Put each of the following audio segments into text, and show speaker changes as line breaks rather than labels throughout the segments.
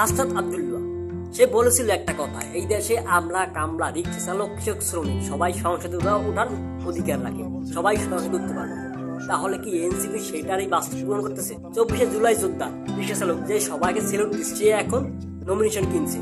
হাসনাত আবদুল্লাহ। সে বলেছিল একটা কথা, এই দেশে আমলা কামলা, রিক্সা চালক, কৃষক, শ্রমিক, সবাই সংসদে ওঠার অধিকার রাখে, সবাই সংসদে উঠতে পারবে। তাহলে কি এনসিপি সেটারই বাস্তবায়ন করতেছে? চব্বিশে জুলাই যোদ্ধা, রিক্সা চালক, যে সবাইকে সেলুট দিচ্ছে এখন নমিনেশন কিনছে।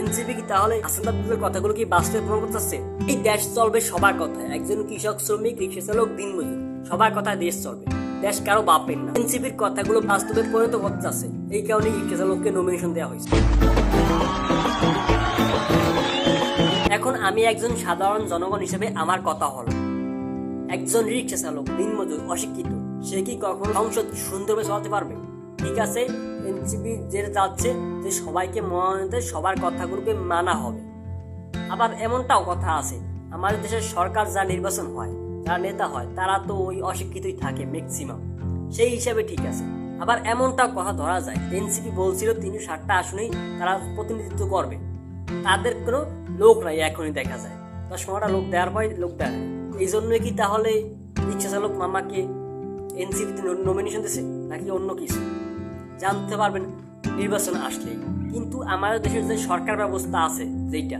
এনসিপি কি তাহলে হাসান কথাগুলো কি বাস্তবে প্রমাণ করতেছে? এই দেশ চলবে সবার কথায়। একজন কৃষক, শ্রমিক, রিক্সা চালক, দিনমজুর, সবার কথায় দেশ চলবে। দেশ কারও বাপের না। এনসিপির কথাগুলো বাস্তবে পরিণত করতেছে এই কারণে রিক্সা চালককে নমিনেশন দেওয়া হয়েছে। এখন আমি একজন সাধারণ জনগণ হিসেবে আমার কথা হলো। একজন রিক্সা চালক দিনমজুর অশিক্ষিত, সে কি কখনো সংসদ সুন্দরভাবে চালাতে পারবে? ঠিক আছে, এনসিপি যে যাচ্ছে যে সবাইকে মনোনীত, সবার কথাগুলোকে মানা হবে। আবার এমনটাও কথা আছে, আমাদের দেশের সরকার যা নির্বাচন হয় যারা নেতা হয়, তারা তো ওই অশিক্ষিতই থাকে ম্যাক্সিমাম সেই হিসাবে ঠিক আছে। আবার এমনটাও কথা ধরা যায় এনসিপি বলছিল তিনশো ষাটটা আসনেই তারা প্রতিনিধিত্ব করবে। তাদের কোনো লোক নাই এখনই দেখা যায়। দশ পনেরোটা লোক দেওয়ার পরে লোক দেয় এই জন্য কি তাহলে রিক্সা চালক মামাকে এনসিপিতে নমিনেশন দিছে, নাকি অন্য কিছু? জানতে পারবেন, নির্বাচন আসলে কিন্তু আমাদের দেশের যে সরকার ব্যবস্থা আছে যেটা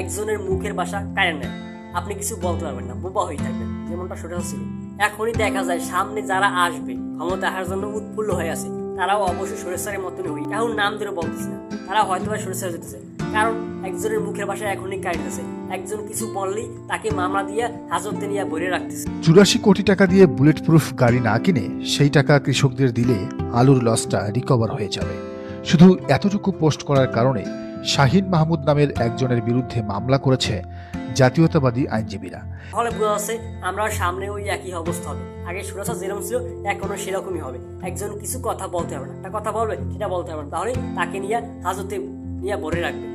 একজনের মুখের বাসা কায়ন নেয়। আপনি কিছু বলতে পারবেন না, বোবা হয়ে থাকবেন, যেমনটা সেটা ছিল। এখনই দেখা যায় সামনে যারা আসবে, ক্ষমতা আসার জন্য উৎফুল্ল হয়ে আছে, তারাও অবশ্যই সুরেশ্বরের মতনই হই এখন নাম ধরে বলতেছে না, তারা হয়তো বা সুরেশ্বর যেতেছে। কারণ একজনের মুখের ভাষা এখনই কাটতেছে একজন কিছু বললেই তাকে মামলা দিয়ে হাজতে নিয়ে বইরে রাখতেছে।
চুরাশি কোটি টাকা দিয়ে বুলেট প্রুফ গাড়ি না কিনে সেই টাকা কৃষকদের দিলে আলুর লসটা রিকভার হয়ে যাবে। শুধু এতটুকু পোস্ট করার কারণে শাহিন মাহমুদ নামের একজনের বিরুদ্ধে মামলা করেছে জাতীয়তাবাদী আইনজীবীরা।
তাহলে বোঝা যাচ্ছে আমরা সামনে ওই একই অবস্থা হবে। আগে সুরাসা যেরকম ছিল, এখনও সেরকমই হবে। একজন কিছু কথা বলতে হবে না। একটা কথা বলবে, সেটা বলতে হবে না। তাহলে তাকে নিয়ে হাজতে নিয়ে ভরে রাখবে।